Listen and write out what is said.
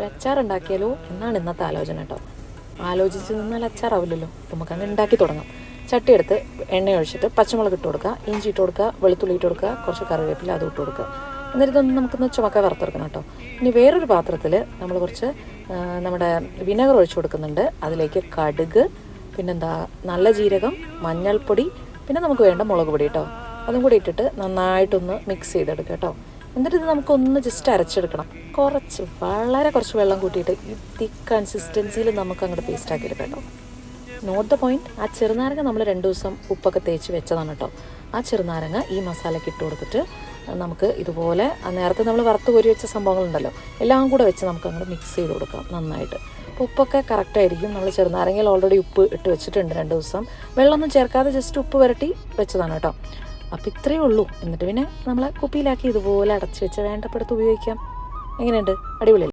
ഒരു അച്ചാർ ഉണ്ടാക്കിയാലോ എന്നാണ് ഇന്നത്തെ ആലോചന കേട്ടോ. ആലോചിച്ച് നിന്നാൽ അച്ചാറാവില്ലല്ലോ. നമുക്ക് അങ്ങ് ഉണ്ടാക്കി തുടങ്ങാം. ചട്ടി എടുത്ത് എണ്ണ ഒഴിച്ചിട്ട് പച്ചമുളക് ഇട്ട് കൊടുക്കുക ഇഞ്ചി ഇട്ട് കൊടുക്കുക വെളുത്തുള്ളി ഇട്ട് കൊടുക്കുക കുറച്ച് കറിവേപ്പില അതും ഇട്ട് കൊടുക്കുക. എന്നിട്ട് ഇതൊന്ന് നമുക്കൊന്ന് ചുമക്ക വറുത്തെടുക്കണം കേട്ടോ. ഇനി വേറൊരു പാത്രത്തിൽ നമ്മൾ കുറച്ച് നമ്മുടെ വിനെഗർ ഒഴിച്ചു കൊടുക്കുന്നുണ്ട്. അതിലേക്ക് കടുക് പിന്നെന്താ നല്ല ജീരകം മഞ്ഞൾപ്പൊടി പിന്നെ നമുക്ക് വേണ്ട മുളക് പൊടി കേട്ടോ. അതും കൂടി ഇട്ടിട്ട് നന്നായിട്ടൊന്ന് മിക്സ് ചെയ്തെടുക്കുക കേട്ടോ. എന്നിട്ട് ഇത് നമുക്കൊന്ന് ജസ്റ്റ് അരച്ചെടുക്കണം. കുറച്ച് വളരെ കുറച്ച് വെള്ളം കൂട്ടിയിട്ട് ഈ തിക്ക് കൺസിസ്റ്റൻസിയിൽ നമുക്ക് അങ്ങോട്ട് പേസ്റ്റ് ആക്കി എടുക്കാം കേട്ടോ നോട്ട് ദ പോയിന്റ് ആ ചെറുനാരങ്ങ നമ്മൾ രണ്ട് ദിവസം ഉപ്പൊക്കെ തേച്ച് വെച്ചതാണ് കേട്ടോ ആ ചെറുനാരങ്ങ ഈ മസാലയ്ക്ക് ഇട്ട് കൊടുത്തിട്ട് നമുക്ക് ഇതുപോലെ നേരത്തെ നമ്മൾ വറുത്ത് കോരി വെച്ച സംഭവങ്ങളുണ്ടല്ലോ എല്ലാം കൂടെ വെച്ച് നമുക്ക് അങ്ങോട്ട് മിക്സ് ചെയ്ത് കൊടുക്കാം നന്നായിട്ട്. അപ്പോൾ ഉപ്പൊക്കെ കറക്റ്റ് ആയിരിക്കും. നമ്മൾ ചെറുനാരങ്ങയിൽ ഓൾറെഡി ഉപ്പ് ഇട്ട് വെച്ചിട്ടുണ്ട് രണ്ട് ദിവസം. വെള്ളമൊന്നും ചേർക്കാതെ ജസ്റ്റ് ഉപ്പ് വരട്ടി വെച്ചതാണ് കേട്ടോ അപ്പോൾ ഇത്രയേ ഉള്ളൂ. എന്നിട്ട് പിന്നെ നമ്മളെ കുപ്പിയിലാക്കി ഇതുപോലെ അടച്ചു വെച്ച് വേണ്ടപ്പെടുത്ത് ഉപയോഗിക്കാം എങ്ങനെയുണ്ട്? അടിപൊളി